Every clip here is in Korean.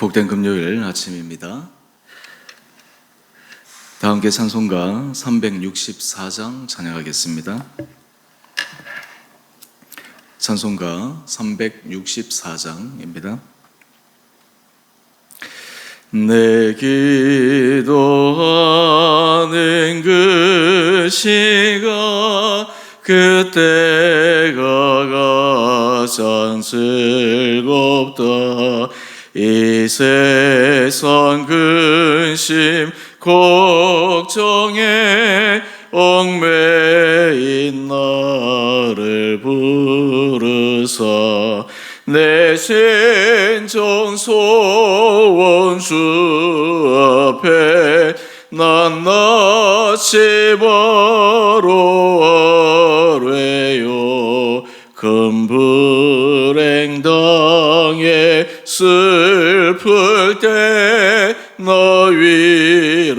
복된 금요일 아침입니다. 다 함께 찬송가 364장 찬양하겠습니다. 찬송가 364장입니다. 내 기도하는 그 시간 그때가 가장 즐겁다 이 세상 근심 걱정에 얽매인 나를 부르사 내 신정 소원 주 앞에 난 낯이 바로 아래요. 금불행 당에 슬플 때나 위로받게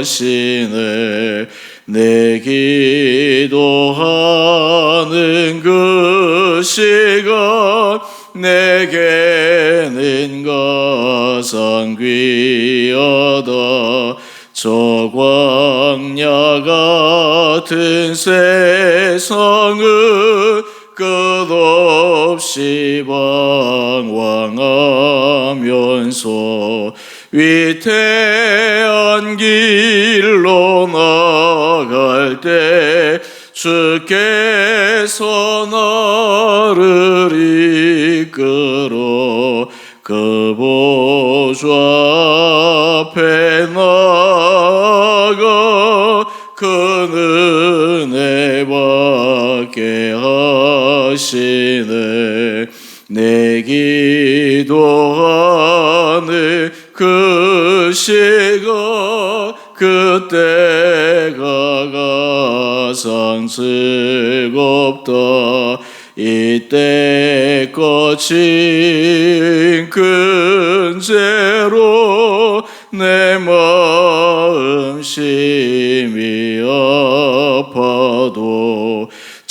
하시네 내 기도하는 그 시간 내게는 가장 귀하다 저 광야 같은 세상을 끝없이 방황하면서 위태한 길로 나갈 때 주께서 나를 이끌어 그 보좌 앞에 나가 그 은혜 받게 하시네. 내 기도하는 그 시간 그때가 가장 즐겁다. 이때 거친 근죄로 내 마음 심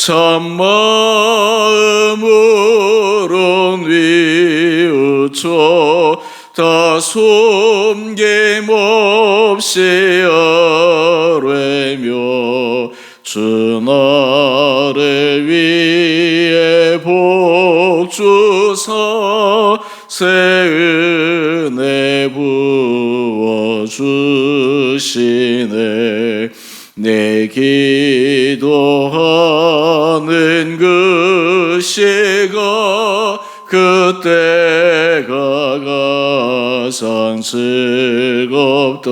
참 마음으로 뉘우쳐 다 숨김없이 아뢰며 주 나를 위해 복 주사 새 은혜 부어 주시네. 내 기도하 는그 시간 그때가 가장 즐겁다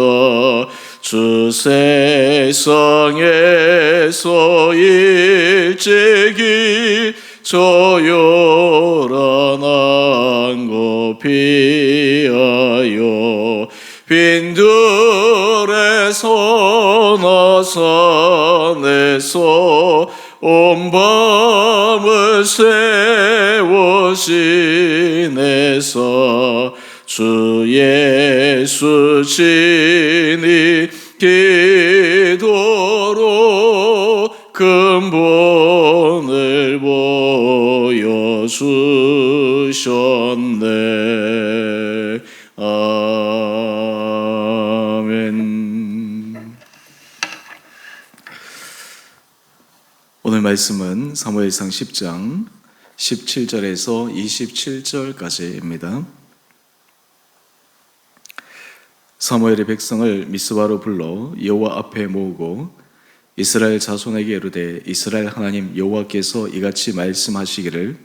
주 세상에서 일찍이 저요란한 곳 피하여 빈들에서 나산에서 온 밤을 세워 지내서 주 예수 진이 기도로 근본 사무엘상 10장 17절에서 27절까지입니다. 사무엘의 백성을 미스바로 불러 여호와 앞에 모으고 이스라엘 자손에게 이르되 이스라엘 하나님 여호와께서 이같이 말씀하시기를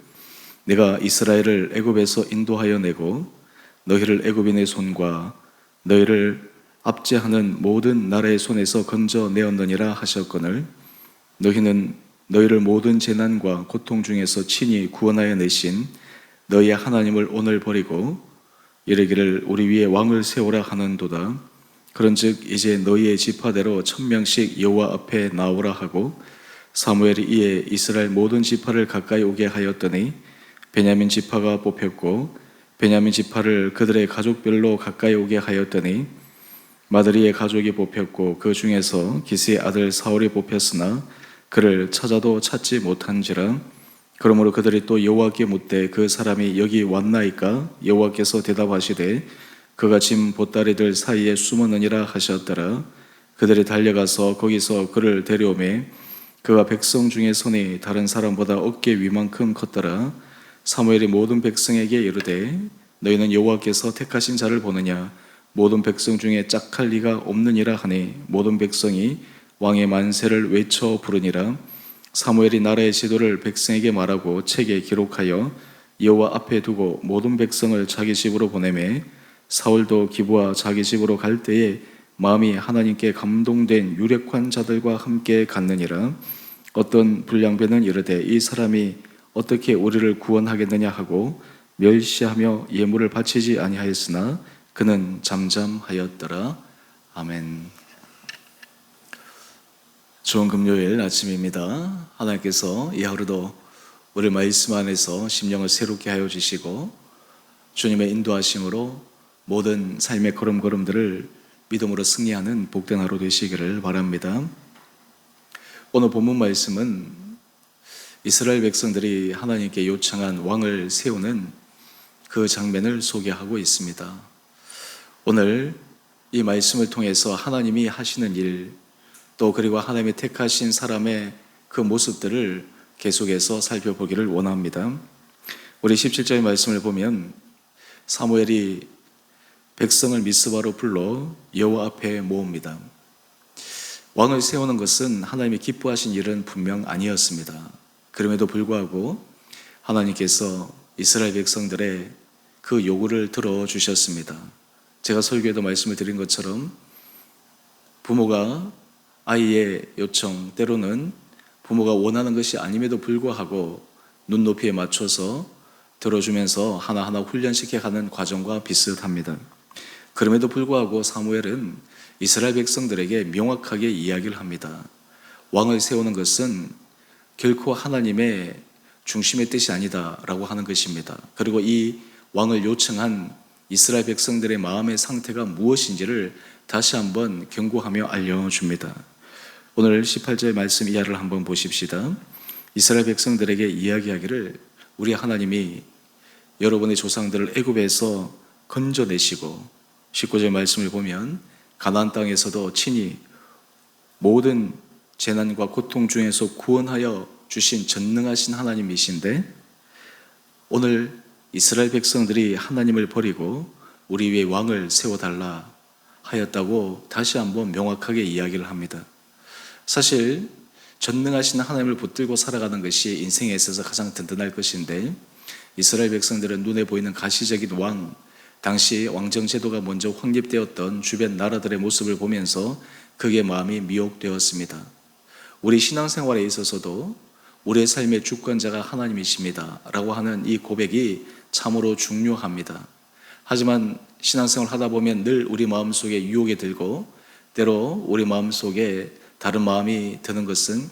내가 이스라엘을 애굽에서 인도하여 내고 너희를 애굽인의 손과 너희를 압제하는 모든 나라의 손에서 건져 내었느니라 하셨거늘 너희는 너희를 모든 재난과 고통 중에서 친히 구원하여 내신 너희의 하나님을 오늘 버리고 이르기를 우리 위에 왕을 세우라 하는도다. 그런즉 이제 너희의 지파대로 천 명씩 여호와 앞에 나오라 하고 사무엘이 이에 이스라엘 모든 지파를 가까이 오게 하였더니 베냐민 지파가 뽑혔고 베냐민 지파를 그들의 가족별로 가까이 오게 하였더니 마드리의 가족이 뽑혔고 그 중에서 기스의 아들 사울이 뽑혔으나 그를 찾아도 찾지 못한지라. 그러므로 그들이 또 여호와께 묻되 그 사람이 여기 왔나이까? 여호와께서 대답하시되 그가 짐 보따리들 사이에 숨었느니라 하셨더라. 그들이 달려가서 거기서 그를 데려오매 그가 백성 중에 손이 다른 사람보다 어깨 위만큼 컸더라. 사무엘이 모든 백성에게 이르되 너희는 여호와께서 택하신 자를 보느냐? 모든 백성 중에 짝할 리가 없느니라 하니 모든 백성이 왕의 만세를 외쳐 부르니라. 사무엘이 나라의 지도를 백성에게 말하고 책에 기록하여 여호와 앞에 두고 모든 백성을 자기 집으로 보내매 사울도 기부와 자기 집으로 갈 때에 마음이 하나님께 감동된 유력한 자들과 함께 갔느니라. 어떤 불량배는 이르되 이 사람이 어떻게 우리를 구원하겠느냐 하고 멸시하며 예물을 바치지 아니하였으나 그는 잠잠하였더라. 아멘. 좋은 금요일 아침입니다. 하나님께서 이 하루도 우리 말씀 안에서 심령을 새롭게 하여 주시고 주님의 인도하심으로 모든 삶의 걸음걸음들을 믿음으로 승리하는 복된 하루 되시기를 바랍니다. 오늘 본문 말씀은 이스라엘 백성들이 하나님께 요청한 왕을 세우는 그 장면을 소개하고 있습니다. 오늘 이 말씀을 통해서 하나님이 하시는 일, 또 그리고 하나님이 택하신 사람의 그 모습들을 계속해서 살펴보기를 원합니다. 우리 17절의 말씀을 보면 사무엘이 백성을 미스바로 불러 여호와 앞에 모읍니다. 왕을 세우는 것은 하나님이 기뻐하신 일은 분명 아니었습니다. 그럼에도 불구하고 하나님께서 이스라엘 백성들의 그 요구를 들어 주셨습니다. 제가 설교에도 말씀을 드린 것처럼 부모가 아이의 요청 때로는 부모가 원하는 것이 아님에도 불구하고 눈높이에 맞춰서 들어주면서 하나하나 훈련시켜 가는 과정과 비슷합니다. 그럼에도 불구하고 사무엘은 이스라엘 백성들에게 명확하게 이야기를 합니다. 왕을 세우는 것은 결코 하나님의 중심의 뜻이 아니다라고 하는 것입니다. 그리고 이 왕을 요청한 이스라엘 백성들의 마음의 상태가 무엇인지를 다시 한번 경고하며 알려줍니다. 오늘 18절 말씀 이하를 한번 보십시다. 이스라엘 백성들에게 이야기하기를 우리 하나님이 여러분의 조상들을 애굽에서 건져내시고 19절 말씀을 보면 가나안 땅에서도 친히 모든 재난과 고통 중에서 구원하여 주신 전능하신 하나님이신데 오늘 이스라엘 백성들이 하나님을 버리고 우리 위에 왕을 세워달라 하였다고 다시 한번 명확하게 이야기를 합니다. 사실 전능하신 하나님을 붙들고 살아가는 것이 인생에 있어서 가장 든든할 것인데 이스라엘 백성들은 눈에 보이는 가시적인 왕, 당시 왕정 제도가 먼저 확립되었던 주변 나라들의 모습을 보면서 그게 마음이 미혹되었습니다. 우리 신앙생활에 있어서도 우리의 삶의 주권자가 하나님이십니다. 라고 하는 이 고백이 참으로 중요합니다. 하지만 신앙생활 하다 보면 늘 우리 마음속에 유혹이 들고 때로 우리 마음속에 다른 마음이 드는 것은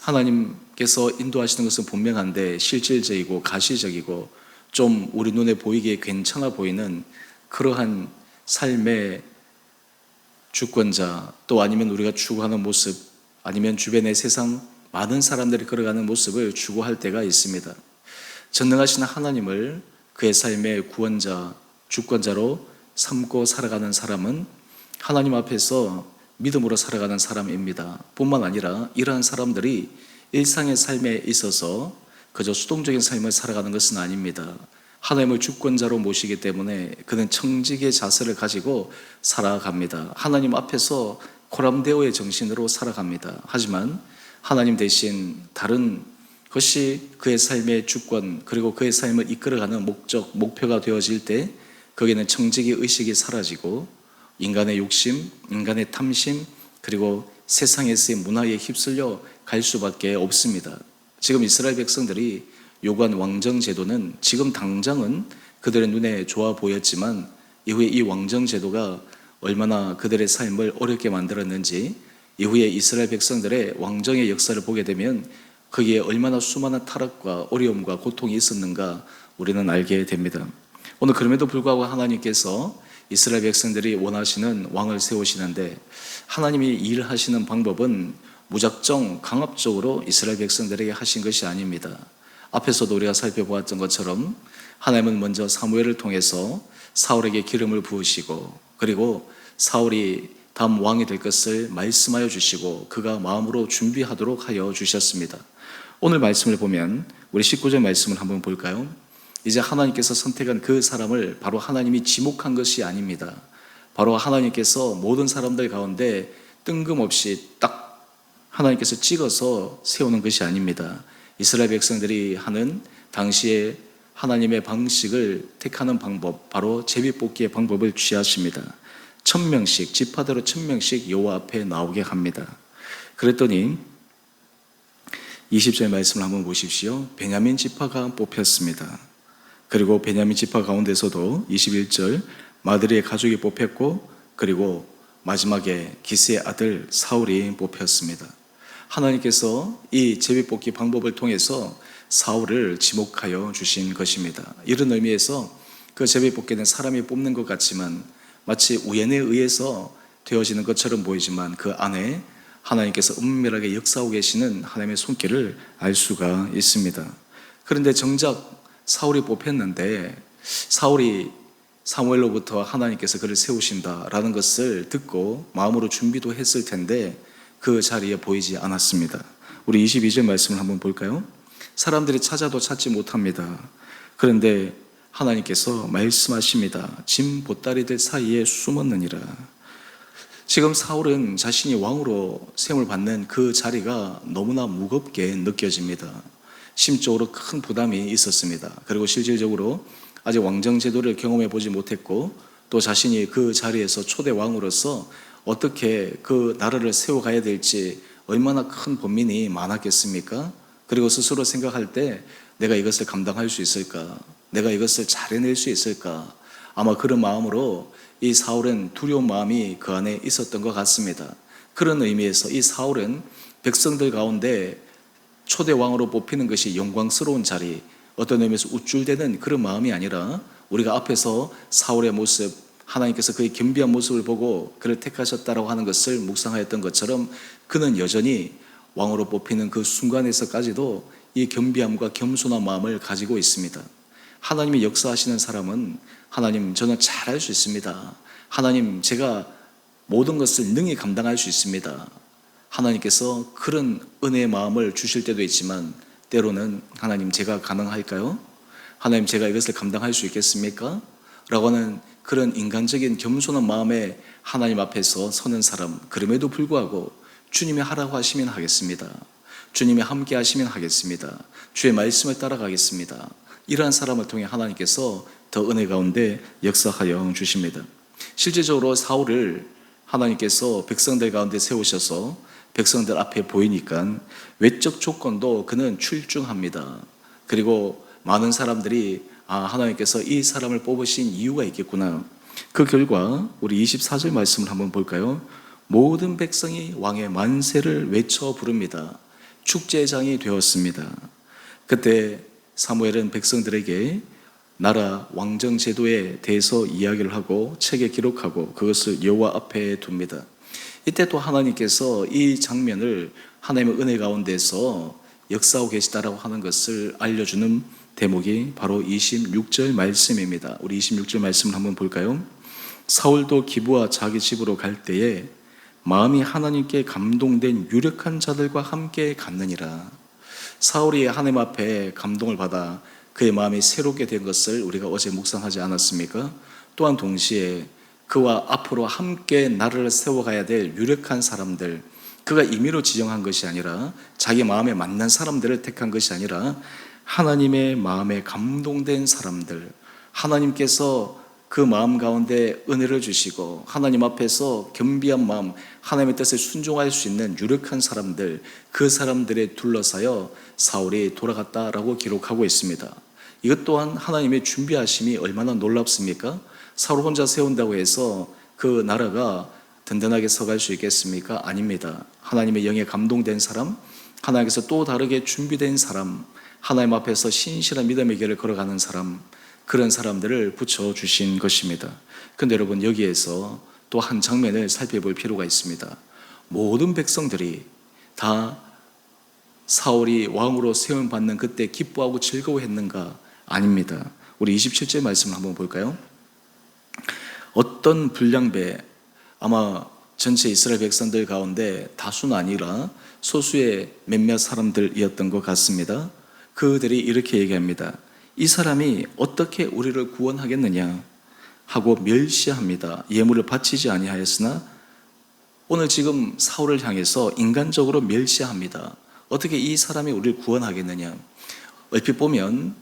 하나님께서 인도하시는 것은 분명한데 실질적이고 가시적이고 좀 우리 눈에 보이기에 괜찮아 보이는 그러한 삶의 주권자 또 아니면 우리가 추구하는 모습 아니면 주변의 세상 많은 사람들이 걸어가는 모습을 추구할 때가 있습니다. 전능하신 하나님을 그의 삶의 구원자, 주권자로 삼고 살아가는 사람은 하나님 앞에서 믿음으로 살아가는 사람입니다. 뿐만 아니라 이러한 사람들이 일상의 삶에 있어서 그저 수동적인 삶을 살아가는 것은 아닙니다. 하나님을 주권자로 모시기 때문에 그는 청직의 자세를 가지고 살아갑니다. 하나님 앞에서 코람데오의 정신으로 살아갑니다. 하지만 하나님 대신 다른 것이 그의 삶의 주권 그리고 그의 삶을 이끌어가는 목적, 목표가 되어질 때 거기는 청직의 의식이 사라지고 인간의 욕심, 인간의 탐심, 그리고 세상에서의 문화에 휩쓸려 갈 수밖에 없습니다. 지금 이스라엘 백성들이 요구한 왕정 제도는 지금 당장은 그들의 눈에 좋아 보였지만 이후에 이 왕정 제도가 얼마나 그들의 삶을 어렵게 만들었는지 이후에 이스라엘 백성들의 왕정의 역사를 보게 되면 거기에 얼마나 수많은 타락과 어려움과 고통이 있었는가 우리는 알게 됩니다. 오늘 그럼에도 불구하고 하나님께서 이스라엘 백성들이 원하시는 왕을 세우시는데 하나님이 일하시는 방법은 무작정 강압적으로 이스라엘 백성들에게 하신 것이 아닙니다. 앞에서도 우리가 살펴보았던 것처럼 하나님은 먼저 사무엘을 통해서 사울에게 기름을 부으시고 그리고 사울이 다음 왕이 될 것을 말씀하여 주시고 그가 마음으로 준비하도록 하여 주셨습니다. 오늘 말씀을 보면 우리 19절 말씀을 한번 볼까요? 이제 하나님께서 선택한 그 사람을 바로 하나님이 지목한 것이 아닙니다. 바로 하나님께서 모든 사람들 가운데 뜬금없이 딱 하나님께서 찍어서 세우는 것이 아닙니다. 이스라엘 백성들이 하는 당시에 하나님의 방식을 택하는 방법, 바로 제비뽑기의 방법을 취하십니다. 천 명씩 지파대로 천 명씩 여호와 앞에 나오게 합니다. 그랬더니 20절 말씀을 한번 보십시오. 베냐민 지파가 뽑혔습니다. 그리고 베냐민 지파 가운데서도 21절 마드리의 가족이 뽑혔고 그리고 마지막에 기스의 아들 사울이 뽑혔습니다. 하나님께서 이 제비 뽑기 방법을 통해서 사울을 지목하여 주신 것입니다. 이런 의미에서 그 제비 뽑기는 사람이 뽑는 것 같지만 마치 우연에 의해서 되어지는 것처럼 보이지만 그 안에 하나님께서 은밀하게 역사하고 계시는 하나님의 손길을 알 수가 있습니다. 그런데 정작 사울이 뽑혔는데 사울이 사무엘로부터 하나님께서 그를 세우신다라는 것을 듣고 마음으로 준비도 했을 텐데 그 자리에 보이지 않았습니다. 우리 22절 말씀을 한번 볼까요? 사람들이 찾아도 찾지 못합니다. 그런데 하나님께서 말씀하십니다. 짐 보따리들 사이에 숨었느니라. 지금 사울은 자신이 왕으로 세움을 받는 그 자리가 너무나 무겁게 느껴집니다. 심적으로 큰 부담이 있었습니다. 그리고 실질적으로 아직 왕정 제도를 경험해 보지 못했고 또 자신이 그 자리에서 초대 왕으로서 어떻게 그 나라를 세워가야 될지 얼마나 큰 번민이 많았겠습니까? 그리고 스스로 생각할 때 내가 이것을 감당할 수 있을까? 내가 이것을 잘 해낼 수 있을까? 아마 그런 마음으로 이 사울은 두려운 마음이 그 안에 있었던 것 같습니다. 그런 의미에서 이 사울은 백성들 가운데 초대 왕으로 뽑히는 것이 영광스러운 자리, 어떤 의미에서 우쭐대는 그런 마음이 아니라 우리가 앞에서 사울의 모습, 하나님께서 그의 겸비한 모습을 보고 그를 택하셨다라고 하는 것을 묵상하였던 것처럼 그는 여전히 왕으로 뽑히는 그 순간에서까지도 이 겸비함과 겸손한 마음을 가지고 있습니다. 하나님이 역사하시는 사람은 하나님 저는 잘할 수 있습니다. 하나님 제가 모든 것을 능히 감당할 수 있습니다. 하나님께서 그런 은혜의 마음을 주실 때도 있지만 때로는 하나님 제가 가능할까요? 하나님 제가 이것을 감당할 수 있겠습니까? 라고 하는 그런 인간적인 겸손한 마음에 하나님 앞에서 서는 사람 그럼에도 불구하고 주님이 하라고 하시면 하겠습니다. 주님이 함께 하시면 하겠습니다. 주의 말씀을 따라가겠습니다. 이러한 사람을 통해 하나님께서 더 은혜 가운데 역사하여 주십니다. 실제적으로 사울을 하나님께서 백성들 가운데 세우셔서 백성들 앞에 보이니까 외적 조건도 그는 출중합니다. 그리고 많은 사람들이 아, 하나님께서 이 사람을 뽑으신 이유가 있겠구나. 그 결과 우리 24절 말씀을 한번 볼까요? 모든 백성이 왕의 만세를 외쳐 부릅니다. 축제장이 되었습니다. 그때 사무엘은 백성들에게 나라 왕정 제도에 대해서 이야기를 하고 책에 기록하고 그것을 여호와 앞에 둡니다. 이때 또 하나님께서 이 장면을 하나님의 은혜 가운데서 역사하고 계시다라고 하는 것을 알려주는 대목이 바로 26절 말씀입니다. 우리 26절 말씀을 한번 볼까요? 사울도 기부와 자기 집으로 갈 때에 마음이 하나님께 감동된 유력한 자들과 함께 갔느니라. 사울이 하나님 앞에 감동을 받아 그의 마음이 새롭게 된 것을 우리가 어제 묵상하지 않았습니까? 또한 동시에 그와 앞으로 함께 나라를 세워가야 될 유력한 사람들, 그가 임의로 지정한 것이 아니라 자기 마음에 맞는 사람들을 택한 것이 아니라 하나님의 마음에 감동된 사람들, 하나님께서 그 마음 가운데 은혜를 주시고 하나님 앞에서 겸비한 마음, 하나님의 뜻에 순종할 수 있는 유력한 사람들, 그 사람들에 둘러싸여 사울이 돌아갔다라고 기록하고 있습니다. 이것 또한 하나님의 준비하심이 얼마나 놀랍습니까? 사울 혼자 세운다고 해서 그 나라가 든든하게 서갈 수 있겠습니까? 아닙니다. 하나님의 영에 감동된 사람, 하나님께서 또 다르게 준비된 사람, 하나님 앞에서 신실한 믿음의 길을 걸어가는 사람, 그런 사람들을 붙여주신 것입니다. 근데 여러분, 여기에서 또 한 장면을 살펴볼 필요가 있습니다. 모든 백성들이 다 사울이 왕으로 세움 받는 그때 기뻐하고 즐거워했는가? 아닙니다. 우리 27절 말씀을 한번 볼까요? 어떤 불량배 아마 전체 이스라엘 백성들 가운데 다수는 아니라 소수의 몇몇 사람들이었던 것 같습니다. 그들이 이렇게 얘기합니다. 이 사람이 어떻게 우리를 구원하겠느냐 하고 멸시합니다. 예물을 바치지 아니하였으나 오늘 지금 사울을 향해서 인간적으로 멸시합니다. 어떻게 이 사람이 우리를 구원하겠느냐? 얼핏 보면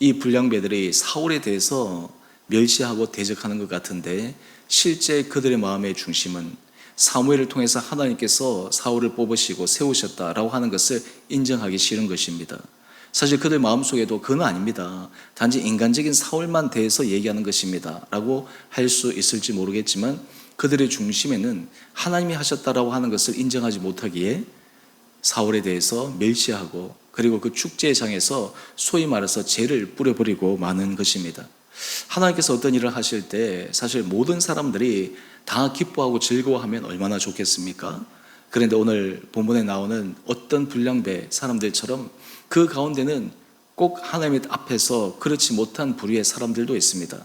이 불량배들이 사울에 대해서 멸시하고 대적하는 것 같은데 실제 그들의 마음의 중심은 사무엘을 통해서 하나님께서 사울을 뽑으시고 세우셨다라고 하는 것을 인정하기 싫은 것입니다. 사실 그들 마음속에도 그건 아닙니다. 단지 인간적인 사울만 대해서 얘기하는 것입니다. 라고 할 수 있을지 모르겠지만 그들의 중심에는 하나님이 하셨다라고 하는 것을 인정하지 못하기에 사울에 대해서 멸시하고 그리고 그 축제장에서 소위 말해서 죄를 뿌려버리고 마는 것입니다. 하나님께서 어떤 일을 하실 때 사실 모든 사람들이 다 기뻐하고 즐거워하면 얼마나 좋겠습니까? 그런데 오늘 본문에 나오는 어떤 불량배 사람들처럼 그 가운데는 꼭 하나님 앞에서 그렇지 못한 부류의 사람들도 있습니다.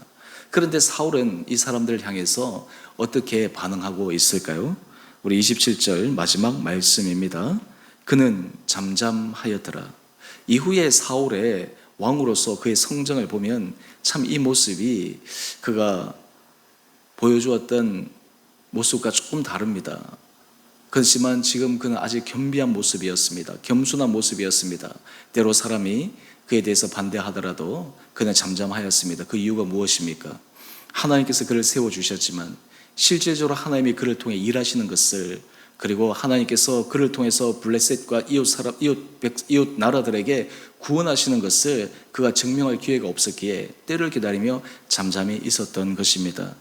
그런데 사울은 이 사람들을 향해서 어떻게 반응하고 있을까요? 우리 27절 마지막 말씀입니다. 그는 잠잠하였더라. 이후에 사울의 왕으로서 그의 성정을 보면 참 이 모습이 그가 보여주었던 모습과 조금 다릅니다. 그렇지만 지금 그는 아직 겸비한 모습이었습니다. 겸손한 모습이었습니다. 때로 사람이 그에 대해서 반대하더라도 그는 잠잠하였습니다. 그 이유가 무엇입니까? 하나님께서 그를 세워주셨지만 실제적으로 하나님이 그를 통해 일하시는 것을 그리고 하나님께서 그를 통해서 블레셋과 이웃 사람, 이웃, 백, 이웃 나라들에게 구원하시는 것을 그가 증명할 기회가 없었기에 때를 기다리며 잠잠히 있었던 것입니다.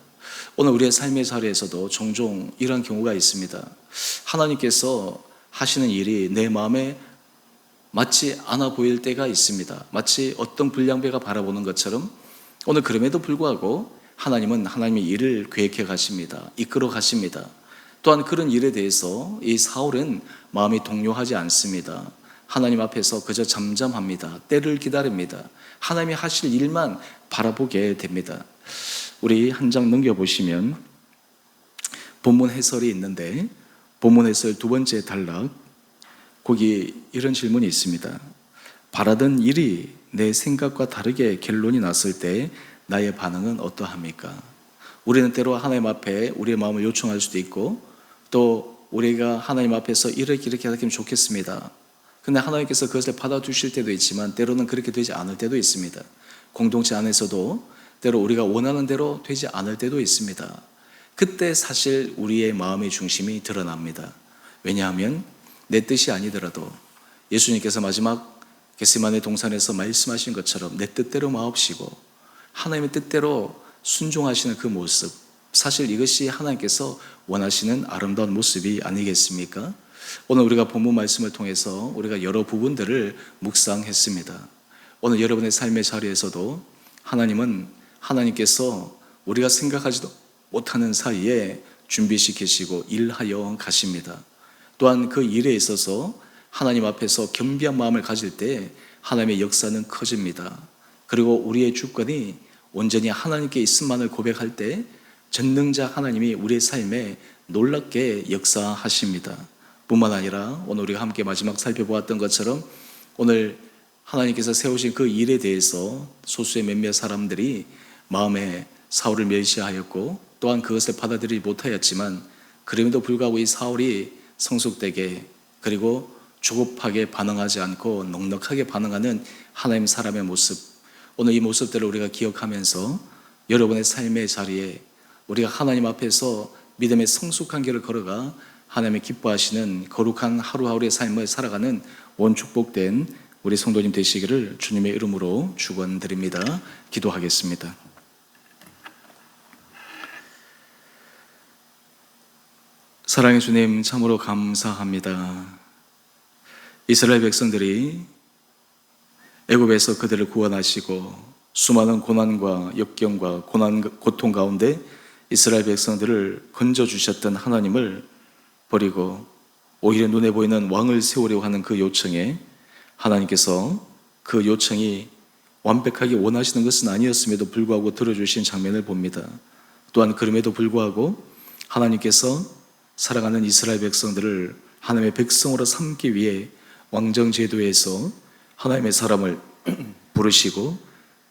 오늘 우리의 삶의 자리에서도 종종 이런 경우가 있습니다. 하나님께서 하시는 일이 내 마음에 맞지 않아 보일 때가 있습니다. 마치 어떤 불량배가 바라보는 것처럼 오늘 그럼에도 불구하고 하나님은 하나님의 일을 계획해 가십니다. 이끌어 가십니다. 또한 그런 일에 대해서 이 사울은 마음이 동요하지 않습니다. 하나님 앞에서 그저 잠잠합니다. 때를 기다립니다. 하나님이 하실 일만 바라보게 됩니다. 우리 한 장 넘겨보시면 본문 해설이 있는데 본문 해설 두 번째 단락 거기 이런 질문이 있습니다. 바라던 일이 내 생각과 다르게 결론이 났을 때 나의 반응은 어떠합니까? 우리는 때로 하나님 앞에 우리의 마음을 요청할 수도 있고 또 우리가 하나님 앞에서 이렇게 이렇게 하면 좋겠습니다. 근데 하나님께서 그것을 받아주실 때도 있지만 때로는 그렇게 되지 않을 때도 있습니다. 공동체 안에서도 때로 우리가 원하는 대로 되지 않을 때도 있습니다. 그때 사실 우리의 마음의 중심이 드러납니다. 왜냐하면 내 뜻이 아니더라도 예수님께서 마지막 게스만의 동산에서 말씀하신 것처럼 내 뜻대로 마옵시고 하나님의 뜻대로 순종하시는 그 모습 사실 이것이 하나님께서 원하시는 아름다운 모습이 아니겠습니까? 오늘 우리가 본문 말씀을 통해서 우리가 여러 부분들을 묵상했습니다. 오늘 여러분의 삶의 자리에서도 하나님은 하나님께서 우리가 생각하지도 못하는 사이에 준비시키시고 일하여 가십니다. 또한 그 일에 있어서 하나님 앞에서 겸비한 마음을 가질 때 하나님의 역사는 커집니다. 그리고 우리의 주권이 온전히 하나님께 있음만을 고백할 때 전능자 하나님이 우리의 삶에 놀랍게 역사하십니다. 뿐만 아니라 오늘 우리가 함께 마지막 살펴보았던 것처럼 오늘 하나님께서 세우신 그 일에 대해서 소수의 몇몇 사람들이 마음에 사울을 멸시하였고 또한 그것을 받아들이지 못하였지만 그럼에도 불구하고 이 사울이 성숙되게 그리고 조급하게 반응하지 않고 넉넉하게 반응하는 하나님 사람의 모습 오늘 이 모습들을 우리가 기억하면서 여러분의 삶의 자리에 우리가 하나님 앞에서 믿음의 성숙한 길을 걸어가 하나님의 기뻐하시는 거룩한 하루하루의 삶을 살아가는 원 축복된 우리 성도님 되시기를 주님의 이름으로 축원드립니다. 기도하겠습니다. 사랑의 주님 참으로 감사합니다. 이스라엘 백성들이 애굽에서 그들을 구원하시고 수많은 고난과 역경과 고난 고통 가운데 이스라엘 백성들을 건져 주셨던 하나님을 버리고 오히려 눈에 보이는 왕을 세우려고 하는 그 요청에 하나님께서 그 요청이 완벽하게 원하시는 것은 아니었음에도 불구하고 들어주신 장면을 봅니다. 또한 그럼에도 불구하고 하나님께서 사랑하는 이스라엘 백성들을 하나님의 백성으로 삼기 위해 왕정 제도에서 하나님의 사람을 부르시고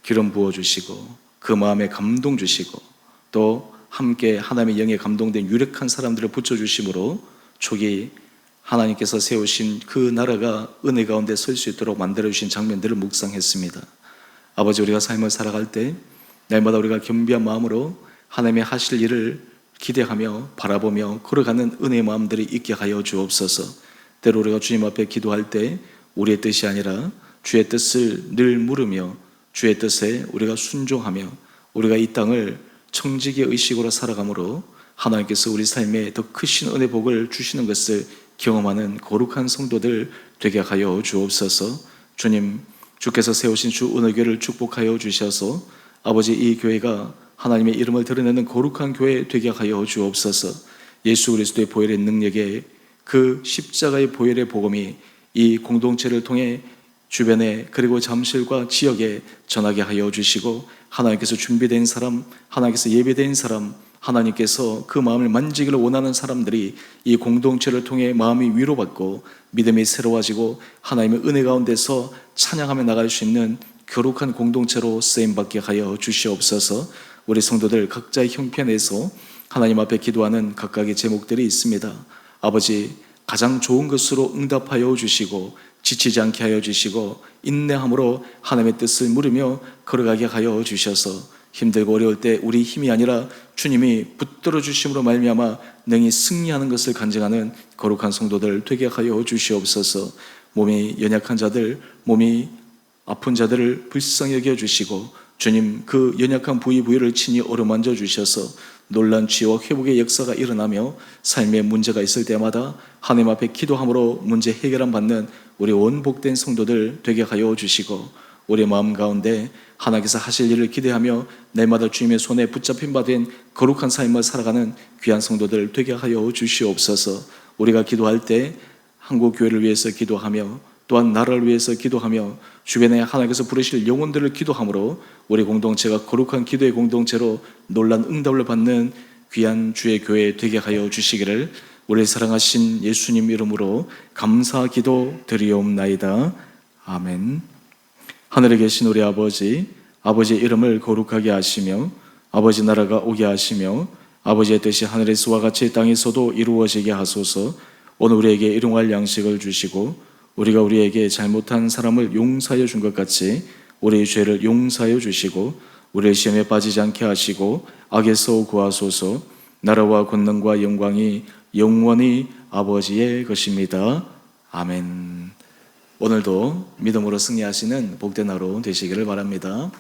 기름 부어 주시고 그 마음에 감동 주시고 또 함께 하나님의 영에 감동된 유력한 사람들을 붙여 주심으로 초기 하나님께서 세우신 그 나라가 은혜 가운데 설 수 있도록 만들어 주신 장면들을 묵상했습니다. 아버지 우리가 삶을 살아갈 때 날마다 우리가 겸비한 마음으로 하나님의 하실 일을 기대하며 바라보며 걸어가는 은혜의 마음들이 있게 하여 주옵소서. 때로 우리가 주님 앞에 기도할 때 우리의 뜻이 아니라 주의 뜻을 늘 물으며 주의 뜻에 우리가 순종하며 우리가 이 땅을 청지기의 의식으로 살아감으로 하나님께서 우리 삶에 더 크신 은혜 복을 주시는 것을 경험하는 거룩한 성도들 되게 하여 주옵소서. 주님 주께서 세우신 주 은혜교를 축복하여 주셔서 아버지 이 교회가 하나님의 이름을 드러내는 거룩한 교회 되게 하여 주옵소서. 예수 그리스도의 보혈의 능력에 그 십자가의 보혈의 복음이 이 공동체를 통해 주변에 그리고 잠실과 지역에 전하게 하여 주시고 하나님께서 준비된 사람, 하나님께서 예배된 사람, 하나님께서 그 마음을 만지기를 원하는 사람들이 이 공동체를 통해 마음이 위로받고 믿음이 새로워지고 하나님의 은혜 가운데서 찬양하며 나갈 수 있는 거룩한 공동체로 쓰임 받게 하여 주시옵소서. 우리 성도들 각자의 형편에서 하나님 앞에 기도하는 각각의 제목들이 있습니다. 아버지 가장 좋은 것으로 응답하여 주시고 지치지 않게 하여 주시고 인내함으로 하나님의 뜻을 물으며 걸어가게 하여 주셔서 힘들고 어려울 때 우리 힘이 아니라 주님이 붙들어 주심으로 말미암아 능히 승리하는 것을 간증하는 거룩한 성도들 되게 하여 주시옵소서. 몸이 연약한 자들, 몸이 아픈 자들을 불쌍히 여겨 주시고 주님 그 연약한 부위 부위를 친히 어루만져 주셔서 놀란 치유와 회복의 역사가 일어나며 삶에 문제가 있을 때마다 하나님 앞에 기도함으로 문제 해결함 받는 우리 원복된 성도들 되게 하여 주시고 우리 마음 가운데 하나님께서 하실 일을 기대하며 날마다 주님의 손에 붙잡힌 바 된 거룩한 삶을 살아가는 귀한 성도들 되게 하여 주시옵소서. 우리가 기도할 때 한국 교회를 위해서 기도하며 또한 나라를 위해서 기도하며 주변에 하나님께서 부르실 영혼들을 기도함으로 우리 공동체가 거룩한 기도의 공동체로 놀란 응답을 받는 귀한 주의 교회 되게 하여 주시기를 우리 사랑하신 예수님 이름으로 감사 기도 드리옵나이다. 아멘. 하늘에 계신 우리 아버지, 아버지의 이름을 거룩하게 하시며 아버지 나라가 오게 하시며 아버지의 뜻이 하늘에서와 같이 땅에서도 이루어지게 하소서. 오늘 우리에게 일용할 양식을 주시고 우리가 우리에게 잘못한 사람을 용서하여 준 것 같이 우리의 죄를 용서하여 주시고 우리의 시험에 빠지지 않게 하시고 악에서 구하소서. 나라와 권능과 영광이 영원히 아버지의 것입니다. 아멘. 오늘도 믿음으로 승리하시는 복된 하루 되시기를 바랍니다.